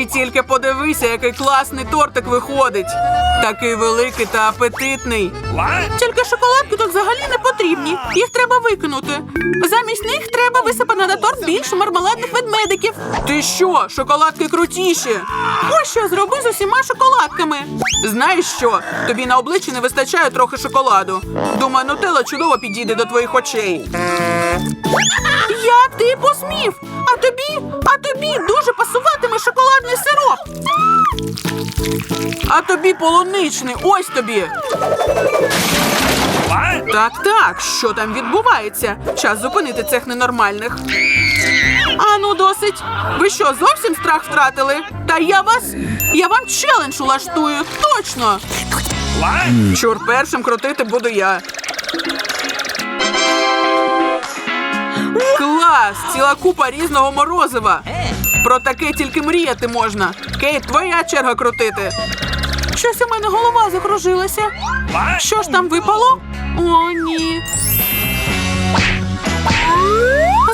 Ти тільки подивися, який класний тортик виходить. Такий великий та апетитний. Тільки шоколадки тут взагалі не потрібні. Їх треба викинути. Замість них треба висипати на торт більше мармеладних ведмедиків. Ти що, шоколадки крутіші? Ось що зроби з усіма шоколадками. Знаєш що? Тобі на обличчі не вистачає трохи шоколаду. Думаю, нутелла чудово підійде до твоїх очей. Як ти посмів? А тобі, а тобі дуже пасуватиме шоколадний сироп. А тобі полуничний, ось тобі. Так, так, що там відбувається? Час зупинити цих ненормальних. Ану, досить. Ви що, зовсім страх втратили? Та я вас. Я вам челендж улаштую, точно. Чур першим крутити буду я. Клас! Ціла купа різного морозива. Про таке тільки мріяти можна. Кейт, твоя черга крутити. Щось у мене голова закружилася. Що ж там випало? О, ні.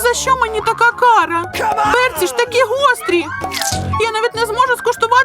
За що мені така кара? Перці ж такі гострі. Я навіть не зможу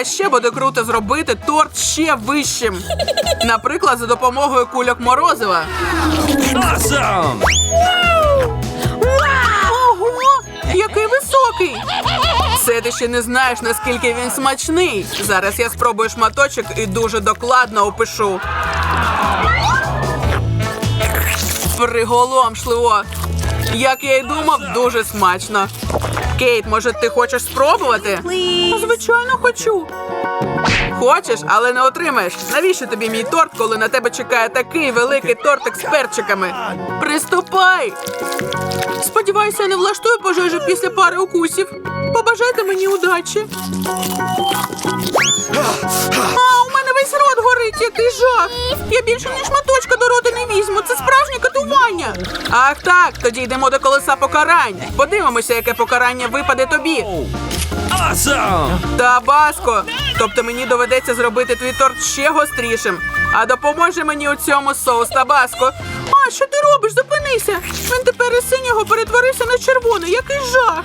А ще буде круто зробити торт ще вищим. Наприклад, за допомогою кульок морозива. Awesome! Ого, який високий! Це ти ще не знаєш, наскільки він смачний. Зараз я спробую шматочок і дуже докладно опишу. Приголомшливо. Як я й думав, дуже смачно. Кейт, може, ти хочеш спробувати? Звичайно, хочу. Хочеш, але не отримаєш. Навіщо тобі мій торт, коли на тебе чекає такий великий тортик з перчиками? Приступай! Сподіваюся, я не влаштую пожежу після пари укусів. Побажайте мені удачі. А, у мене весь рот горить, який жах. Я більше ні шматочка до рота не візьму. Це справжнє катування. Ах так, тоді йдемо до колеса покарань. Подивимося, яке покарання випаде тобі. Табаско. Тобто мені доведеться зробити твій торт ще гострішим. А допоможе мені у цьому соус Табаско. А, що ти робиш? Зупинися. Він тепер із синього перетворився на червоний. Який жах.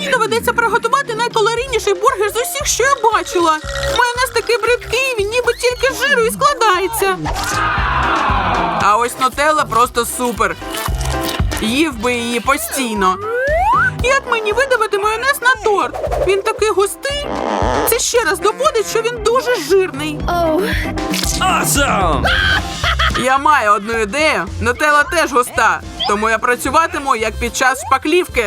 Мені доведеться приготувати найкалорійніший бургер з усіх, що я бачила. Майонез такий бридкий, він ніби тільки з жиру і складається. А ось нутелла просто супер. Їв би її постійно. Як мені видавати майонез на торт? Він такий густий. Це ще раз доводить, що він дуже жирний. Oh. Awesome! Я маю одну ідею. Нутелла теж густа, тому я працюватиму як під час шпаклівки.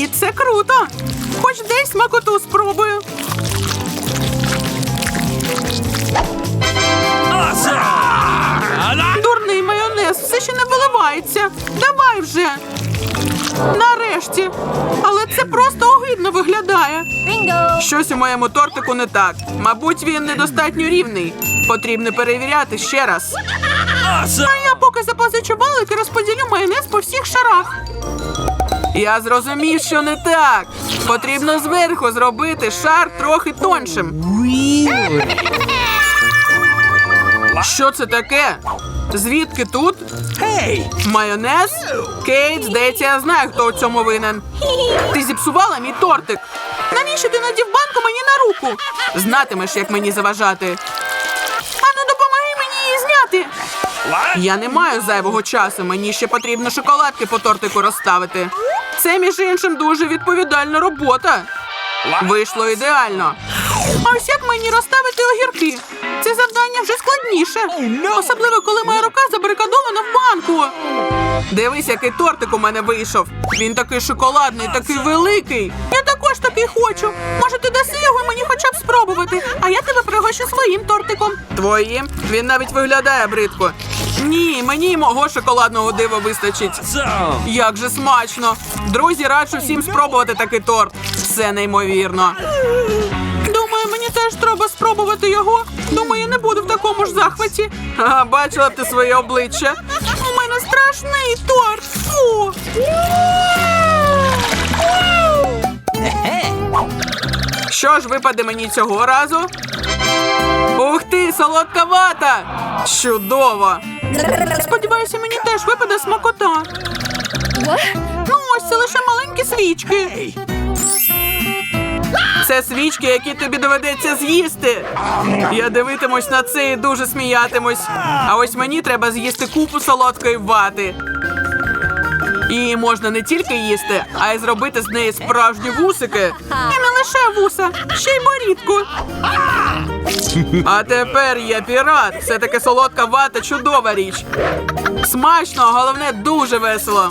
і це круто. Хоч десь смакоту спробую. Дурний майонез все ще не виливається. Давай вже. Нарешті. Але це просто огидно виглядає. Щось у моєму тортику не так. Мабуть, він недостатньо рівний. Потрібно перевіряти ще раз. А я поки запозичу балик розподілю майонез по всіх шарах. Я зрозумів, що не так. Потрібно зверху зробити шар трохи тоншим. Що це таке? Звідки тут? Майонез? Кейт, здається, я знаю, хто у цьому винен. Ти зіпсувала мій тортик. Навіщо ти надів банку мені на руку? Знатимеш, як мені заважати. Ану, допомоги мені її зняти. Я не маю зайвого часу. Мені ще потрібно шоколадки по тортику розставити. Це, між іншим, дуже відповідальна робота. Вийшло ідеально. А ось як мені розставити огірки? Це завдання вже складніше. Особливо, коли моя рука забарикадована в банку. Дивись, який тортик у мене вийшов. Він такий шоколадний, такий великий. Я також такий хочу. Може, ти даси його мені хоча б спробувати, а я тебе пригощу своїм тортиком. Твоїм? Він навіть виглядає бридко. Ні, мені й мого шоколадного дива вистачить. Як же смачно! Друзі, раджу всім спробувати такий торт. Це неймовірно. Думаю, мені теж треба спробувати його. Думаю, я не буду в такому ж захваті. Ага, бачила б ти своє обличчя. У мене страшний торт. Фу. Що ж випаде мені цього разу? Ух ти, солодка вата! Чудово! Сподіваюся, мені теж випаде смакота. Ну, ось це лише маленькі свічки. Це свічки, які тобі доведеться з'їсти. Я дивитимусь на це і дуже сміятимусь. А ось мені треба з'їсти купу солодкої вати. Її можна не тільки їсти, а й зробити з неї справжні вусики. І не лише вуса, ще й борідку. А тепер я пірат. Все таки солодка вата чудова річ. Смачно, а головне дуже весело.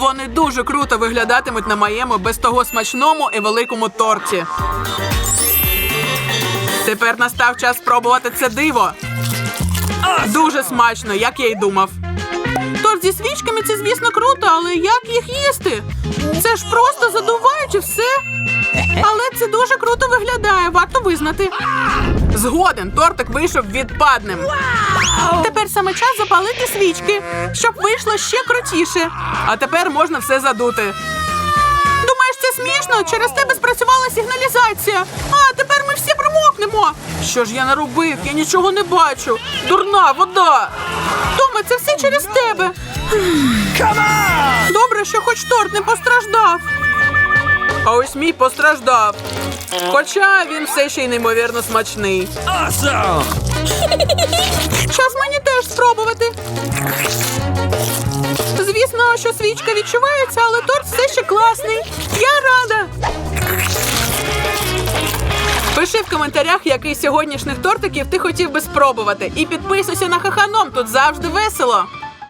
Вони дуже круто виглядатимуть на моєму без того смачному і великому торті. Тепер настав час спробувати це диво. Дуже смачно, як я й думав. Торт зі свічками це, звісно, круто, але як їх їсти? Це ж просто задуваючи все. Але це дуже круто виглядає, варто визнати. Згоден, тортик вийшов відпадним. Тепер саме час запалити свічки, щоб вийшло ще крутіше. А тепер можна все задути. Думаєш, це смішно? Через тебе спрацювала сигналізація. А тепер ми всі промокнемо. Що ж я наробив? Я нічого не бачу. Дурна вода. Томе, це все через тебе. Добре, що хоч торт не постраждав. А ось мій постраждав. Хоча він все ще й неймовірно смачний. Awesome! Час мені теж спробувати. Звісно, що свічка відчувається, але торт все ще класний. Я рада. Пиши в коментарях, який з сьогоднішніх тортиків ти хотів би спробувати. І підписуйся на хаханом, тут завжди весело.